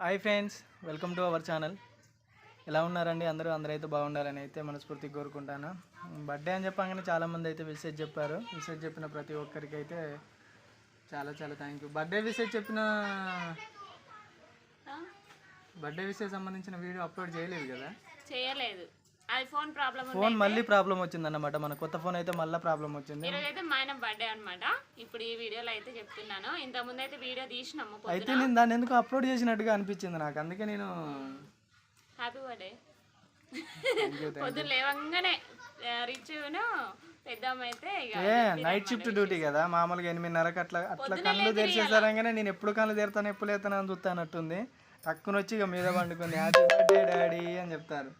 Hi friends welcome to our channel. ఎలా ఉన్నారండి అందరూ? అందరైతే బాగుండాలని అయితే మనస్ఫూర్తిగా కోరుకుంటాను. బర్త్డే అని చెప్పగానే చాలామంది అయితే విషెస్ చెప్పారు. విషెస్ చెప్పిన ప్రతి ఒక్కరికి అయితే చాలా చాలా థ్యాంక్ యూ బర్త్డే విషెస్ చెప్పిన బర్త్డే విషయం సంబంధించిన వీడియో అప్లోడ్ చేయలేదు కదా? చేయలేదు. ఫోన్ ప్రాబ్లం ఫోన్ మళ్ళీ ప్రాబ్లం వచ్చిందన్నమాట. మన కొత్త ఫోన్ అయితే మళ్ళీ ప్రాబ్లం వచ్చింది. ఈరోజు అయితే మా ఆయన బర్త్డే అనమాట ఇప్పుడు ఈ వీడియోలో అయితే చెప్తున్నాను. ఇంత ముందు అయితే వీడియో తీసినాము అయితే నేను దాన్ని ఎందుకు అప్లోడ్ చేసినట్టుగా అనిపించింది నాకు. అందుకే నేను హ్యాపీ బర్త్డే పొద్దున్న లేవంగానే రిచ్ను ఏ నైట్ షిఫ్ట్ డ్యూటీ కదా. మామూలుగా ఎనిమిదిన్నరకు అట్లా అట్లా కళ్ళు తెరిచేసారంగానే నేను ఎప్పుడు కళ్ళు తెరుతాను ఎప్పుడు లేతాను అని చూస్తానట్టుంది. టక్కున వచ్చి ఇక మీద పండుకుంది. హ్యాపీ బర్త్డే డాడీ అని చెప్తారు.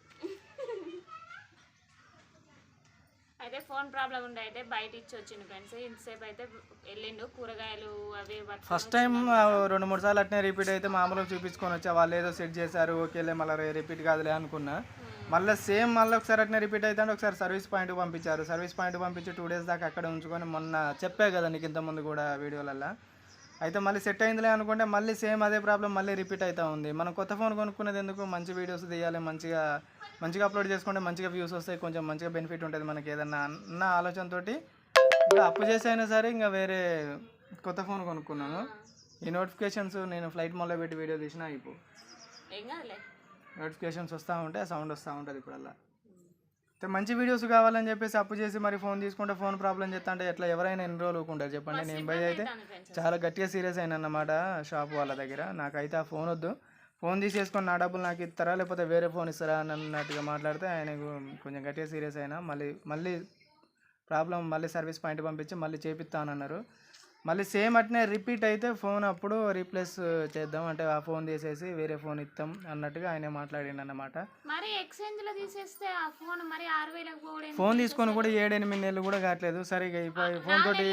అయితే ఫోన్ ప్రాబ్లం ఉండే అయితే బయట ఇచ్చి వచ్చిండు ఫ్రెండ్స్ ఇంతసేపు అయితే వెళ్ళిండు కూరగాయలు అవి ఫస్ట్ టైం రెండు మూడు సార్లు అట్నే రిపీట్ అయితే మామూలుగా చూపించుకొని వచ్చా. వాళ్ళు ఏదో సెట్ చేశారు ఓకేలే మళ్ళీ రిపీట్ కాదులే అనుకున్నా. మళ్ళీ సేమ్ మళ్ళీ ఒకసారి అట్నే రిపీట్ అయితే ఒకసారి సర్వీస్ పాయింట్ పంపించారు. సర్వీస్ పాయింట్ పంపించి టూ డేస్ దాకా అక్కడ ఉంచుకొని మొన్న చెప్పే కదా నీకు ఇంతకుముందు కూడా వీడియోలల్లో అయితే మళ్ళీ సెట్ అయిందిలే అనుకుంటే మళ్ళీ సేమ్ అదే ప్రాబ్లం మళ్ళీ రిపీట్ అవుతూ ఉంది. మనం కొత్త ఫోన్ కొనుక్కునేది ఎందుకు? మంచి వీడియోస్ తీయాలి మంచిగా మంచిగా అప్లోడ్ చేసుకుంటే మంచిగా వ్యూస్ వస్తాయి కొంచెం మంచిగా బెనిఫిట్ ఉంటుంది మనకి ఏదన్నా అన్న ఆలోచనతోటి. ఇంకా అప్పు చేసి అయినా సరే ఇంకా వేరే కొత్త ఫోన్ కొనుక్కున్నాను. ఈ నోటిఫికేషన్స్ నేను ఫ్లైట్ మోడ్లో పెట్టి వీడియో తీసినా కాదులే. నోటిఫికేషన్స్ వస్తూ ఉంటే సౌండ్ వస్తూ ఉంటుంది ఇప్పుడల్లా. మంచి వీడియోస్ కావాలని చెప్పేసి అప్పు చేసి మరి ఫోన్ తీసుకుంటే ఫోన్ ప్రాబ్లం చేస్తా అంటే ఎట్లా? ఎవరైనా ఎన్ని రోజులు ఊరుకుంటారు చెప్పండి. నేను పోయి అయితే చాలా గట్టిగా సీరియస్ అయినా అన్నమాట షాప్ వాళ్ళ దగ్గర. నాకైతే ఆ ఫోన్ వద్దు. ఫోన్ తీసేసుకొని నా డబ్బులు నాకు ఇస్తారా? లేకపోతే వేరే ఫోన్ ఇస్తారా? అని అన్నట్టుగా మాట్లాడితే ఆయన కొంచెం గట్టిగా సీరియస్ అయినా మళ్ళీ మళ్ళీ ప్రాబ్లం మళ్ళీ సర్వీస్ పాయింట్ పంపించి మళ్ళీ చేపిస్తానన్నారు. మళ్ళీ సేమ్ అట్నే రిపీట్ అయితే ఫోన్ అప్పుడు రీప్లేస్ చేద్దాం. అంటే ఆ ఫోన్ తీసేసి వేరే ఫోన్ ఇస్తాం అన్నట్టుగా ఆయన మాట్లాడిండు అన్నమాట మరి ఎక్స్చేంజ్లో తీసేస్తే ఆ ఫోన్ మరి ఆరు వేలకు పోవడం ఫోన్ తీసుకొని కూడా ఏడు ఎనిమిది నెలలు కూడా కావట్లేదు. సరిగా ఇప్పుడు ఫోన్ తోటి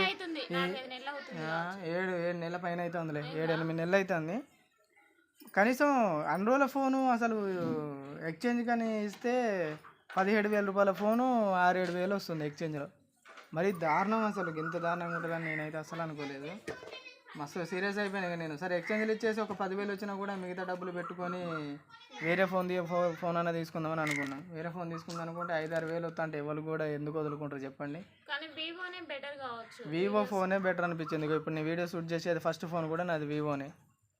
ఏడు ఏడు నెలల పైన అవుతుందిలే ఏడు ఎనిమిది నెలలు అవుతుంది కనీసం అన్ని రోజుల ఫోను అసలు ఎక్స్చేంజ్ కానీ ఇస్తే పదిహేడు వేల రూపాయల ఫోను ఆరు ఏడు వేలు వస్తుంది ఎక్స్చేంజ్లో. మరి దారుణం అసలు ఇంత దారుణంగా ఉంటుందని నేనైతే అసలు అనుకోలేదు. మస్తు సీరియస్ అయిపోయాను నేను. సరే ఎక్స్చేంజ్లు ఇచ్చేసి ఒక పదివేలు వచ్చినా కూడా మిగతా డబ్బులు పెట్టుకొని వేరే ఫోన్ ఫోన్ అన్న తీసుకుందామని అనుకున్నాను వేరే ఫోన్ తీసుకుందాం అనుకుంటే ఐదు ఆరు వేలు వస్తా అంటే ఎవరు కూడా ఎందుకు వదులుకుంటారు చెప్పండి? వివో ఫోనే బెటర్ అనిపించింది. ఇప్పుడు నేను వీడియో షూట్ చేసేది ఫస్ట్ ఫోన్ కూడా నాది వివోనే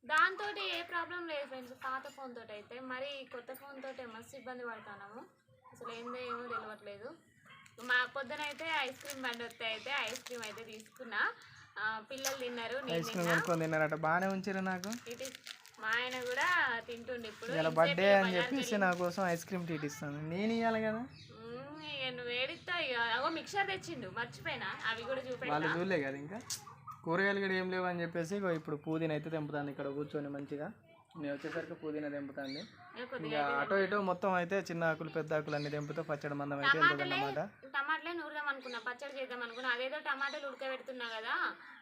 దాంతో ఏ ప్రాబ్లం లేదు ఫ్రెండ్స్ పాత ఫోన్ తోటి అయితే మరి కొత్త ఫోన్ తోటి మస్తు ఇబ్బంది పడుతున్నాము. అసలు ఏందో ఏమో తెలియట్లేదు. మా పొద్దున అయితే ఐస్ క్రీమ్ బండి వస్తే అయితే ఐస్ క్రీమ్ అయితే తీసుకున్నా. పిల్లలు తిన్నారు నేను ఐస్ క్రీమ్ కొనుక్కొని తిన్నారట. బాగానే ఉంచారు నాకు. మా ఆయన కూడా తింటుండే ఇప్పుడు. ఇలా బర్త్డే అని చెప్పేసి నా కోసం ఐస్ క్రీమ్ ట్రీట్ ఇస్తాను. నేను ఇవ్వాలి కదా? నువ్వు ఏడిస్తావు అగో మిక్సర్ తెచ్చిండు. మర్చిపోయినా. అవి కూడా చూపెట్టా వాళ్ళు చూడలే కదా ఇంకా? కూరగాయలు కూడా ఏం లేవు అని చెప్పేసి ఇప్పుడు పుదీనా అయితే తెంపుతాను ఇక్కడ కూర్చొని మంచిగా. నేను వచ్చేసరికి పుదీనా తెంపుతాంది ఇక అటో ఇటో మొత్తం అయితే చిన్న ఆకులు పెద్ద ఆకులు అన్ని తెంపుతో పచ్చడి మందం అయితే వెళ్తుంది అన్నమాట టమాటాలే నూరుదాం అనుకున్నా పచ్చడి చేద్దాం అనుకున్నా. అదేదో టమాటాలు ఉడకబెడుతున్నా కదా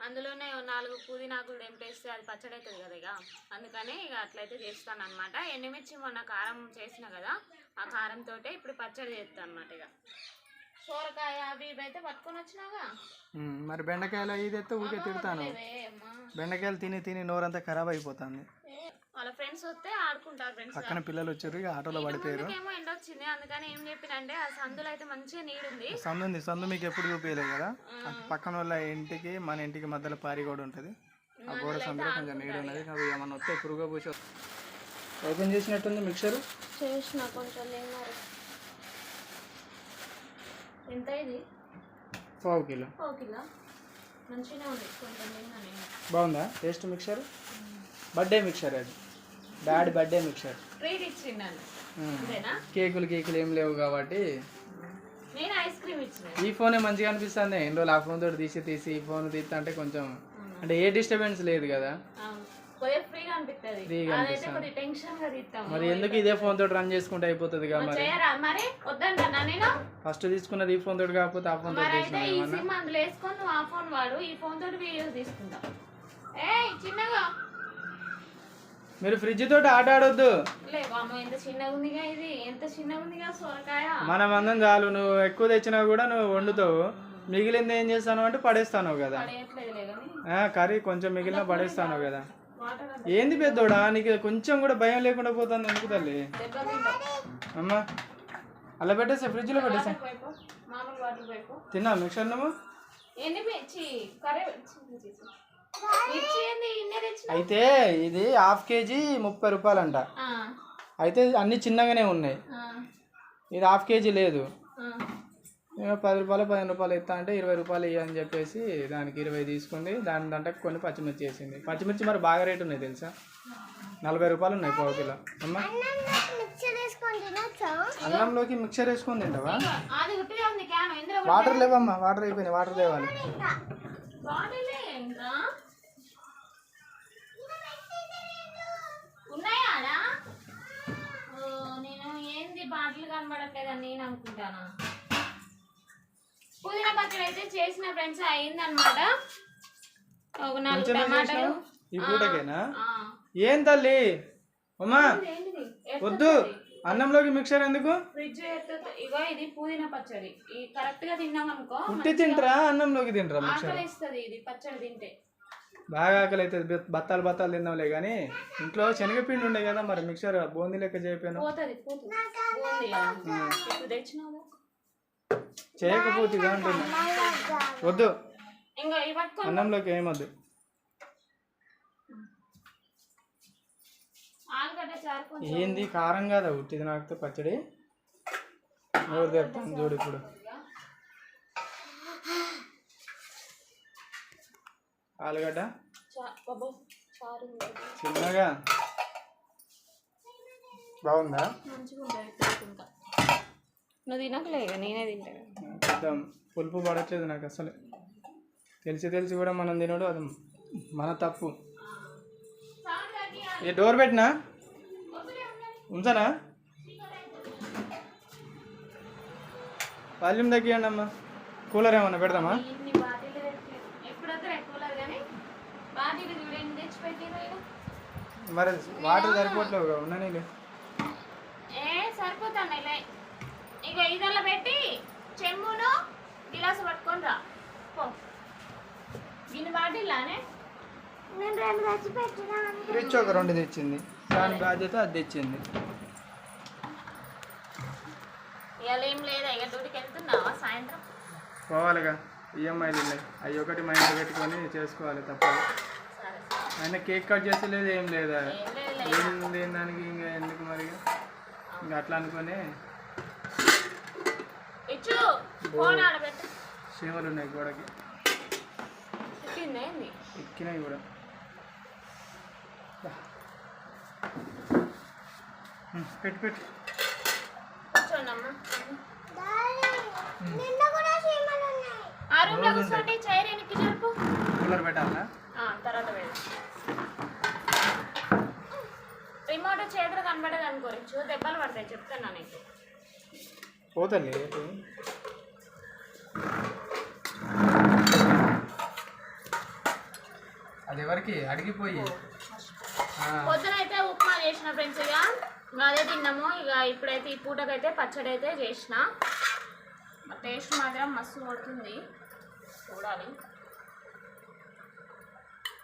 అందులోనే నాలుగు పుదీనాకులు తెంపేస్తే అది పచ్చడి అవుతుంది కదా ఇక. అందుకని ఇక అట్లయితే చేస్తాను అనమాట ఎండుమిర్చి మొన్న కారం చేసిన కదా ఆ కారంతో ఇప్పుడు పచ్చడి చేస్తాను అనమాట ఇక. సోరకాయ అవి ఇవి అయితే పట్టుకొని వచ్చినాగా మరి బెండకాయలు ఇది అయితే ఊరికే తిడతాను. బెండకాయలు తిని తిని నోరంతా ఖరాబ్ అయిపోతుంది. వాళ్ళ ఫ్రెండ్స్ వస్తే ఆడుకుంటారు ఫ్రెండ్స్ పక్కన పిల్లలు వచ్చారు ఇక ఆటోలో పడిపోయారు. ఏమో ఎండ వచ్చింది అందుకని ఏం చెప్పినంటే ఆ సందులో అయితే మంచిగా నీడుంది సందు ఉంది సందు మీకు ఎప్పుడు చూపించలేదు కదా? అటు పక్కన వాళ్ళ ఇంటికి మన ఇంటికి మధ్యలో పారి గోడ ఉంటుంది. ఆ గోడ సందులో కొంచెం నీడు ఉన్నది అవి ఏమన్నా వస్తే పురుగు పూసి ఓపెన్ చేసినట్టుంది మిక్సర్? చేసిన కొంచెం ఎంత ఇది? పావు కిలో. పావు కిలో? మంచిగానే ఉంది కొంచెం బాగుందా? Taste mixer? బర్త్డే మిక్సర్ అది. డాడీ బర్త్డే మిక్సర్ ట్రీట్ ఇచ్చిన్నాను అంతేనా కేకులు కేకులు ఏం లేవు కాబట్టి. నేను ఐస్ క్రీమ్ ఇచ్చిన. ఈ ఫోనే మంచిగా అనిపిస్తుంది. ఎన్ని రోజులు ఆ ఫోన్ తోటి తీసి తీసి ఈ ఫోన్ తీస్తా అంటే కొంచెం అంటే ఏ డిస్టర్బెన్స్ లేదు కదా. మరి ఎందుకు ఇదే ఫోన్ తోటి రన్ చేసుకుంటే అయిపోతుంది మరి? ఫస్ట్ తీసుకున్నది ఈ ఫోన్ తోటి కాకపోతే ఆ ఫోన్ తోటి తీసినా ఈ ఫోన్ వాడు ఈ ఫోన్ తోటి వీడియోస్ తీసుకుంటా. ఏ చిన్నగా. మీరు ఫ్రిడ్జ్ తోటి ఆట ఆడొద్దు. మన మందం చాలు నువ్వు ఎక్కువ తెచ్చినా కూడా నువ్వు వండుతావు. మిగిలింది ఏం చేస్తాను అంటే పడేస్తాను కదా. కర్రీ కొంచెం మిగిలిన పడేస్తాను కదా. ఏంది పెద్దోడా నీకు కొంచెం కూడా భయం లేకుండా పోతుంది ఎందుకు తల్లి? అమ్మా అలా పెట్టేసా ఫ్రిడ్జ్లో పెట్టేసా. తిన్నా మిక్సర్ నువ్వు? అయితే ఇది హాఫ్ కేజీ ముప్పై రూపాయలంట. అయితే అన్ని చిన్నగానే ఉన్నాయి. ఇది హాఫ్ కేజీ లేదు. పది రూపాయలు పదిహేను రూపాయలు ఇస్తా అంటే ఇరవై రూపాయలు అని చెప్పేసి దానికి ఇరవై తీసుకుంది. దాని దాంట్లో కొన్ని పచ్చిమిర్చి వేసింది. పచ్చిమిర్చి మరి బాగా రేటు ఉన్నాయి తెలుసా? నలభై రూపాయలు ఉన్నాయి పావు కిలో. అమ్మా. అన్నంలోకి మిక్చర్ వేసుకొని తింటావా? వాటర్ లేవమ్మా వాటర్ అయిపోయినాయి వాటర్ తేవాలి బాటిలే ఇంకా ఉన్నాయా ఆడ ఓ, నేను ఏంది బాటిల్ కనబడట్లేదని నేను అనుకుంటాను? పుదీనా పచ్చడి అయితే చేసిన ఫ్రెండ్స్ అయిందనమాట ఒక నాలుగు టమాటాలు? ఈ పూటకేనా. ఏం తల్లి? అమ్మా? వద్దు. అన్నంలోకి మిక్చర్ ఎందుకు? ఇగో ఇది పుదీనా పచ్చడి. ఈ కరెక్ట్గా తిన్నాం అనుకో తింటరా? అన్నంలోకి తింటరా ఇస్తుంది ఇది పచ్చడి తింటే. బాగా ఆకలి అవుతుంది బత్తాలు బత్తాలు తిందాంలే కానీ ఇంట్లో శనగపిండి ఉండే కదా మరి మిక్చర్ బూందీ లెక్క తెచ్చినావు? చేయకపోతే అంటున్నా. వద్దు. అన్నంలోకి ఏమొద్దు. ఏంది కారం కాదా ఉట్టిది నాకు పచ్చడి? ఎవరు తెస్తాను చూడు ఇప్పుడు. ఆలుగడ్డ. చిన్నగా? బాగుందా? నువ్వు తినకలే నేనే తింటా. పులుపు పడట్లేదు నాకు అసలు. తెలిసి తెలిసి కూడా మనం తినడు అది మన తప్పు. ఈ డోర్ పెట్టినా? ఉంచనా? వాల్యూమ్ తగ్గియండి అమ్మా కూలర్ ఏమన్నా పెడదామా ఇన్ని బాటిల్ ఎప్పుడు వస్తారు ఎక్కువ లేదు కానీ బాటిల్ చూడండి తెచ్చిపెట్టిరు ఇక మరి వాటర్ సరిపోవట్లేవు ఉన్నా నీళ్ళు ఏ సరిపోతాను ఇలా ఇక ఇదల్లా పెట్టి చెంబును గిలాసు పట్టుకొని రా. పో. గిన్నె బాటిల్లానే? ఫ్రిడ్జ్ ఒక రెండు తెచ్చింది. దాని బాధ్యత అది తెచ్చింది. ఇవాళ ఏం లేదా? ఇక డ్యూటీకి వెళ్తున్నావా సాయంత్రం? పోవాలిగా. ఈఎంఐలు ఉన్నాయి. అవి ఒకటి మైండ్ పెట్టుకొని చేసుకోవాలి తప్పదు. ఆయన కేక్ కట్ చేస్తే లేదు? ఏం లేదా లేని దానికి ఇంకా ఎందుకు మరి? ఇంకా అట్లా అనుకొని ఇచ్చు ఫోన్ ఆడబెట్టు చీమలు ఉన్నాయి గోడకి. ఎక్కినాయి కూడా. పెట్టు పెట్టు. కూలర్ పెట్టాలా? ఆ, తర్వాత రిమోట్ చేతులు కనబడదు అనుకోవచ్చు దెబ్బలు పడతాయి. చెప్తున్నా నీకు. పోతలే అది ఎవరికి? అడిగిపోయి. ఆ, పొద్దున అయితే ఉప్మా చేసిన ఫ్రెండ్స్ ఇక అదే తిన్నాము. ఇక ఇప్పుడైతే ఈ పూటకైతే పచ్చడి అయితే చేసిన టేస్ట్ మాత్రం మస్తు కొడుతుంది. చూడాలి.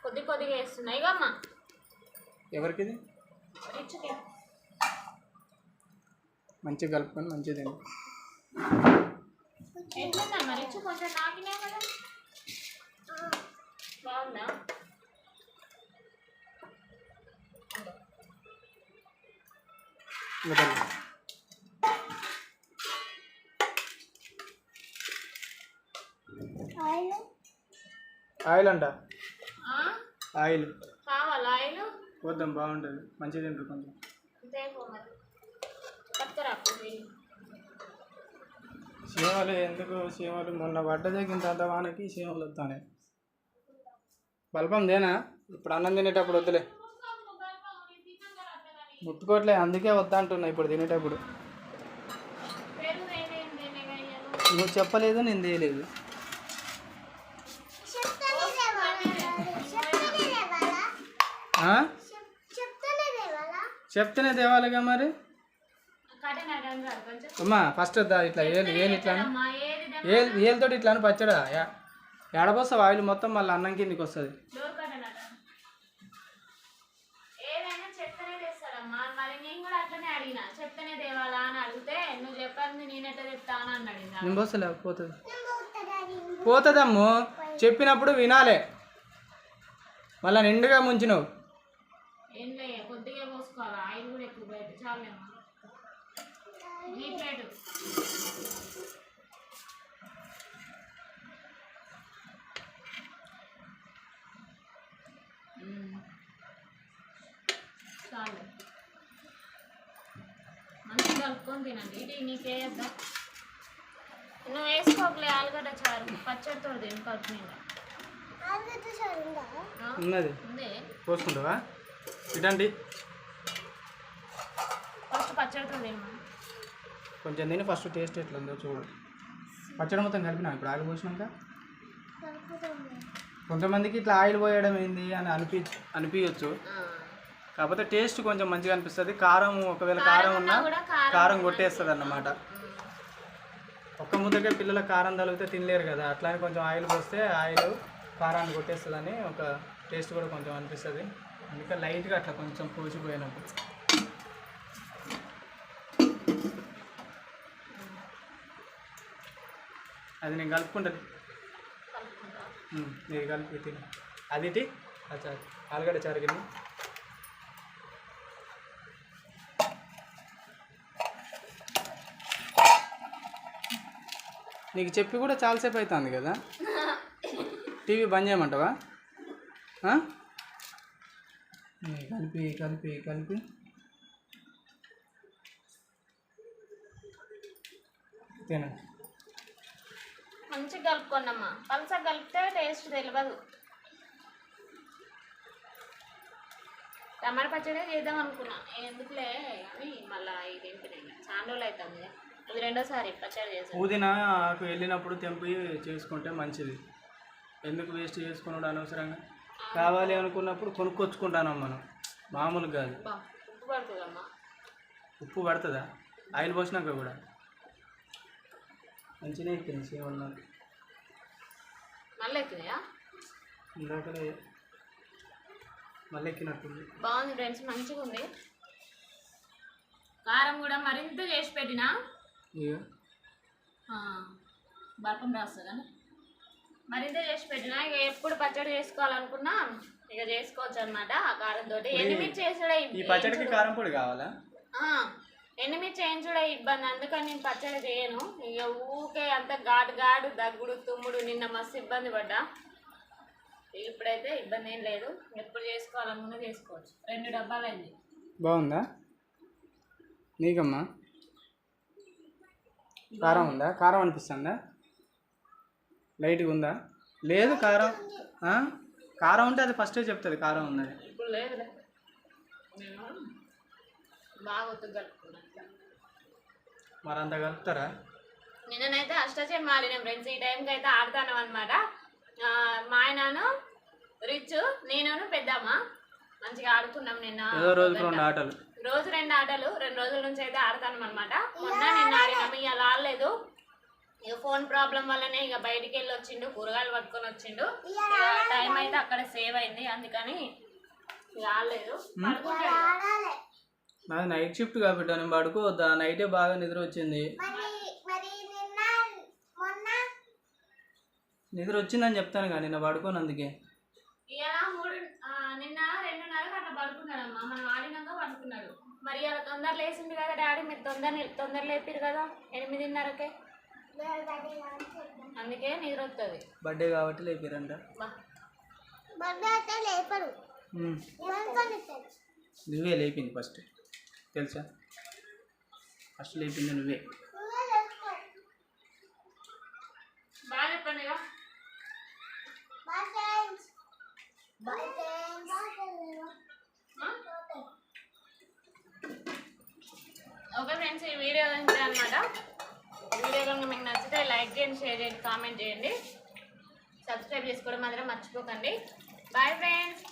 కొద్ది కొద్దిగా వేస్తున్నాయి ఇక అమ్మ. మంచిగా కలుపుకొని కదా. బాగుందా? తల్లి. ఆయిల్ అంట. ఆ? ఆయిల్. కావాలా ఆయిల్? పోద్దాం బాగుంటుంది. మంచిగా తింటారు కొంచెం. సీమలు ఎందుకు? సీమలు మొన్న పడ్డ తగ్గిన తర్వాత వానకి సీమలు వస్తానే బల్పం దేనా ఇప్పుడు అన్నం తినేటప్పుడు వద్దులే. ముట్టుకోవట్లే అందుకే వద్దా అంటున్నా ఇప్పుడు తినేటప్పుడు. నువ్వు చెప్పలేదు నేను తేయలేదు. ఆ? చెప్తేనే తేవాలిగా మరి? అమ్మా ఫస్ట్ ఇట్లా ఏలు ఏలు ఇట్లా? ఏలు ఏలుతోటి ఇట్లా అని పచ్చడా? ఏడబోస్తావు ఆయిల్ మొత్తం మళ్ళీ అన్నం కిందికి వస్తుంది. పోతుంది. పోతుందమ్ము చెప్పినప్పుడు వినాలే. మళ్ళీ నిండుగా ముంచినావు. ఏం లే కొద్దిగా పోసుకోవాలి? ఆయిల్ కూడా ఎక్కువ బయట చాలేమ్మా ఈ ప్లేటు. చాలు. మంచిగా కలుపుకొని తినండి. ఇది నీకేయద్దా నువ్వు వేసుకోకలే ఆలుగడ్డ చారు. పచ్చడితో తిని కలుపు మీద? ఉన్నది. ఉందే. పోసుకుంటావా? ఇటండి. ఫస్ట్ పచ్చడితో కొంచెం తిని ఫస్ట్ టేస్ట్ ఎట్లా ఉందో చూడు. పచ్చడి మొత్తం కలిపినా ఇప్పుడు ఆయిల్ పోసినాక? కొంతమందికి ఇట్లా ఆయిల్ పోయడం ఏంది అని అనిపి అనిపించవచ్చు కాకపోతే టేస్ట్ కొంచెం మంచిగా అనిపిస్తుంది. కారం ఒకవేళ కారం ఉన్నా కారం కొట్టేస్తుంది అన్నమాట ఒక్క ముద్దకే పిల్లలకు కారం తగిలితే తినలేరు కదా. అట్లానే కొంచెం ఆయిల్ పోస్తే ఆయిల్ కారాన్ని కొట్టేస్తుందని ఒక టేస్ట్ కూడా కొంచెం అనిపిస్తుంది. అందుకే లైట్గా అట్లా కొంచెం పోసిపోయినప్పుడు. అది నేను కలుపుకుంటుంది నేను కలిపి తిని. అది అచ్చా ఆలుగడ్డ చారు గిన్నె. నీకు చెప్పి కూడా చాలాసేపు అవుతుంది కదా? టీవీ బంద్ చేయమంటావా? కలిపి కలిపి కలిపి. తినండి మంచిగా కలుపుకోండమ్మా. పలసగా కలిపితే టేస్ట్ తెలియదు టమాటా పచ్చడి చేద్దాం అనుకున్నా. ఎందుకులే అని మళ్ళీ ఇది తింటున్నాయి చాలా రోజులు అవుతుంది ఇది రెండోసారి పచ్చడి చేసాను పుదీనా ఆకు వెళ్ళినప్పుడు తెంపి చేసుకుంటే మంచిది. ఎందుకు వేస్ట్ చేసుకున్నాడు అనవసరంగా? కావాలి అనుకున్నప్పుడు కొనుక్కొచ్చుకుంటాం మనం. మామూలు కాదు. ఉప్పు పడుతుందమ్మా. ఉప్పు పడుతుందా? ఆయిల్ పోసినాక కూడా. మంచిగా సేవల్ నాకు మళ్ళీ ఎక్కినాయా? మళ్ళీ ఎక్కినట్టుంది. బాగుంది ఫ్రెండ్స్ మంచిగా ఉంది. కారం కూడా మరింత చేసి పెట్టినా? రాస్తుంది? కానీ మరింత చేసి పెట్టినా. ఇక ఎప్పుడు పచ్చడి చేసుకోవాలనుకున్నా ఇక చేసుకోవచ్చు అనమాట ఆ కారంతో ఎండుమిర్చి చేసుడే ఈ పచ్చడికి కారం పొడి కావాలా? ఎండుమిర్చి వేయించుడే ఇబ్బంది. అందుకని నేను పచ్చడి చేయను. ఇక ఊకే అంత ఘాటు ఘాటు దగ్గుడు తుమ్ముడు నిన్న మస్తు ఇబ్బంది పడ్డా. ఇప్పుడైతే ఇబ్బంది ఏం లేదు. ఎప్పుడు చేసుకోవాలనుకున్నా చేసుకోవచ్చు. రెండు డబ్బాలు అయింది బాగుందా? నీకమ్మా? కారం ఉందా? కారం అనిపిస్తుందా? లైట్గా ఉందా? లేదు కారం? కారం ఉంటే అది ఫస్టే చెప్తుంది కారం ఉందని మరి అంత కలుపుతారా? నిన్ననైతే అష్టచమ్మ ఆడినాం ఫ్రెండ్స్ ఈ టైంకి అయితే ఆడతాను అనమాట మా ఆయనను రిచ్ నేను పెద్దమ్మ మంచిగా ఆడుకున్నాం నిన్న. రోజుకు రెండు ఆటలు. రోజు రెండు ఆటలు రెండు రోజుల నుంచి అయితే ఆడతాను అనమాట మొన్న నిన్న ఆడినాం ఇక ఆడలేదు. ఇక ఫోన్ ప్రాబ్లం వల్లనే ఇక బయటికి వెళ్ళి వచ్చిండు కూరగాయలు పట్టుకొని వచ్చిండు. టైం అయితే అక్కడ సేవ్ అయింది అందుకని ఇక. నాది నైట్ షిఫ్ట్ కాబట్టి నేను పడుకోవద్దా? నైటే బాగా నిద్ర వచ్చింది. నిద్ర వచ్చిందని చెప్తాను కానీ నిన్న పడుకోను అందుకే నిన్న రెండున్నరకు అట్లా పడుకున్నాడమ్మా. మనం ఆడినాక పడుకున్నాడు. మరి అలా తొందర లేచిండు కదా డాడీ మీరు తొందర తొందర లేపారు కదా ఎనిమిదిన్నరకే. అందుకే నిద్ర వస్తుంది బర్త్డే కాబట్టి లేపారంట. బా. ఉమ్. నువ్వే లేపింది ఫస్ట్. తెలుసా? ఫస్ట్ లేపింది నువ్వే. బాగా చెప్పండి? ఓకే ఫ్రెండ్స్ ఈ వీడియో అనమాట వీడియో కనుక మీకు నచ్చితే లైక్ చేయండి షేర్ చేయండి కామెంట్ చేయండి. సబ్స్క్రైబ్ చేసుకోవడం మాత్రం మర్చిపోకండి. Bye friends